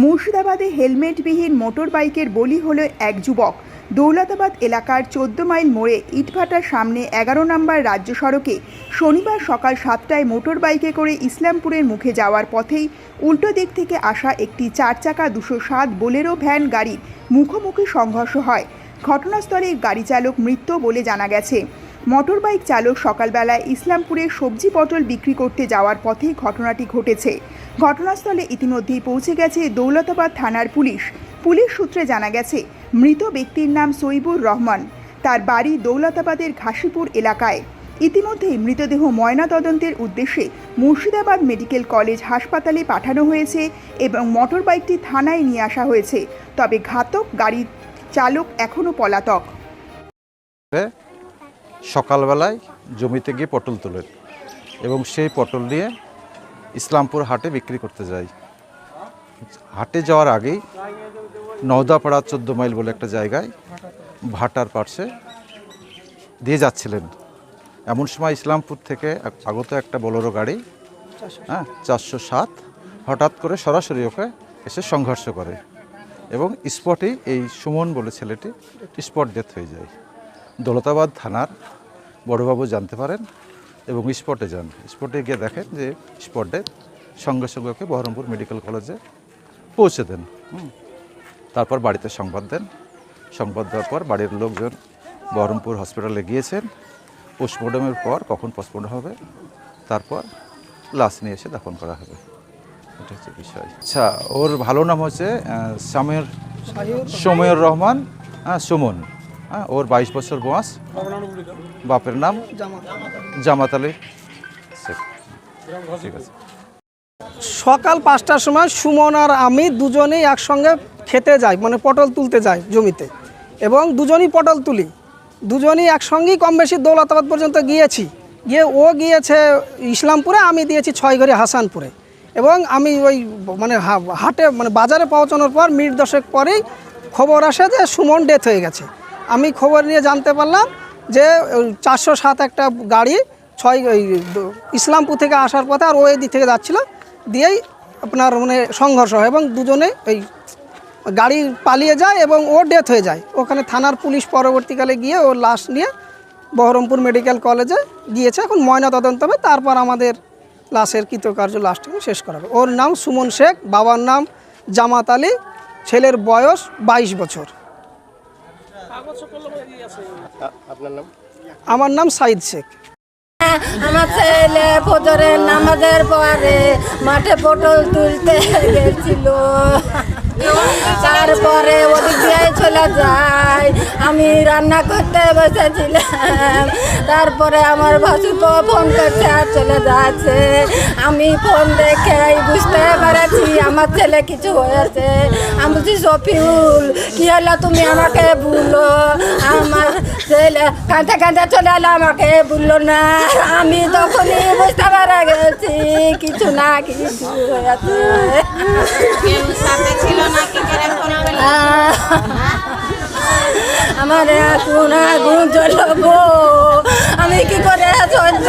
মুর্শিদাবাদে হেলমেটবিহীন মোটর বাইকের বলি হল এক যুবক। দৌলতাবাদ এলাকার চোদ্দ মাইল মোড়ে ইটভাটার সামনে এগারো নম্বর রাজ্য সড়কে শনিবার সকাল সাতটায় মোটর বাইকে করে ইসলামপুরের মুখে যাওয়ার পথেই উল্টো দিক থেকে আসা একটি চার চাকা দুশো সাত বোলেরো ভ্যান গাড়ির মুখোমুখি সংঘর্ষ হয়। ঘটনাস্থলে গাড়ি চালক মৃত বলে জানা গেছে। মোটরবাইক চালক সকালবেলায় ইসলামপুরে সবজি পটল বিক্রি করতে যাওয়ার পথে ঘটনাটি ঘটেছে। ঘটনাস্থলে ইতিমধ্যেই পৌঁছে গেছে দৌলতাবাদ থানার পুলিশ। পুলিশ সূত্রে জানা গেছে, মৃত ব্যক্তির নাম সইবুর রহমান। তার বাড়ি দৌলতাবাদের ঘাসিপুর এলাকায়। ইতিমধ্যেই মৃতদেহ ময়নাতদন্তের উদ্দেশ্যে মুর্শিদাবাদ মেডিকেল কলেজ হাসপাতালে পাঠানো হয়েছে এবং মোটরবাইকটি থানায় নিয়ে আসা হয়েছে। তবে ঘাতক গাড়ির চালক এখনও পলাতক। সকালবেলায় জমিতে গিয়ে পটল তোলেন এবং সেই পটল নিয়ে ইসলামপুর হাটে বিক্রি করতে যাই। হাটে যাওয়ার আগেই নওদাপাড়া চোদ্দ মাইল বলে একটা জায়গায় ভাটার পার্শ্বে দিয়ে যাচ্ছিলেন। এমন সময় ইসলামপুর থেকে আগত একটা বোলেরো গাড়ি হ্যাঁ চারশো সাত হঠাৎ করে সরাসরি ওকে এসে সংঘর্ষ করে এবং স্পটেই এই সুমন বলে ছেলেটি স্পট ডেথ হয়ে যায়। দৌলতাবাদ থানার বড়বাবু জানতে পারেন এবং স্পটে যান। স্পটে গিয়ে দেখেন যে স্পটে সঙ্গে সঙ্গে ওকে বহরমপুর মেডিকেল কলেজে পৌঁছে দেন। হুম। তারপর বাড়িতে সংবাদ দেন। সংবাদ দেওয়ার পর বাড়ির লোকজন বহরমপুর হসপিটালে গিয়েছেন। পোস্টমর্টমের পর কখন পোস্টমর্টম হবে তারপর লাশ নিয়ে এসে দাফন করা হবে। এটা হচ্ছে বিষয়। আচ্ছা ওর ভালো নাম হচ্ছে সামের সময়ের রহমান হ্যাঁ সুমন। হ্যাঁ ওর বাইশ বছর বয়স। বাপের নাম? জামাত আলী। ঠিক আছে। সকাল পাঁচটার সময় সুমন আর আমি দুজনেই একসঙ্গে খেতে যাই মানে পটল তুলতে যাই জমিতে। এবং দুজনই পটল তুলি। দুজনই একসঙ্গেই কম বেশি দৌলতাবাদ পর্যন্ত গিয়েছি। গিয়ে ও গিয়েছে ইসলামপুরে, আমি দিয়েছি ছয়ঘরে হাসানপুরে। এবং আমি ওই মানে হাটে মানে বাজারে পৌঁছানোর পর মিনিট দশেক পরেই খবর আসে যে সুমন ডেথ হয়ে গেছে। আমি খবর নিয়ে জানতে পারলাম যে চারশো সাত একটা গাড়ি ছয়, ওই ইসলামপুর থেকে আসার পথে আর ও এদিক থেকে যাচ্ছিল। দিয়েই আপনার মানে সংঘর্ষ হয় এবং দুজনে ওই গাড়ি পালিয়ে যায় এবং ও ডেথ হয়ে যায়। ওখানে থানার পুলিশ পরবর্তীকালে গিয়ে ওর লাশ নিয়ে বহরমপুর মেডিকেল কলেজে গিয়েছে। এখন ময়না তদন্ত হবে তারপর আমাদের লাশের কৃতকার্য লাশটাকে শেষ করা হবে ওর নাম সুমন শেখ, বাবার নাম জামাত আলী, ছেলের বয়স বাইশ বছর। আমার নাম সাইদ শেখ। আমার ছেলে ফজরের নামাজের পরে মাঠে পটল তুলতে গেছিল। তারপরে ওদিক দিয়ে চলে যায়। আমি রান্না করতে বসেছিলাম। তারপরে আমার ভাসুতো ফোন করতে আর চলে যাচ্ছে। আমি ফোন দেখে বুঝতে পেরেছি, আমার ছেলে কিছু হয়েছে। আমি বলছি, সফিউল, কি হলো তুমি আমাকে বলল আমার ছেলে কাঁদতে কাঁদতে চলে এলো, আমাকে বলল না। আমি তখনই বুঝতে পারা গেছি, কিছু না কিছু হয়েছে। আমার এখন আগুন জ্বলবো। আমি কি করে সহ্য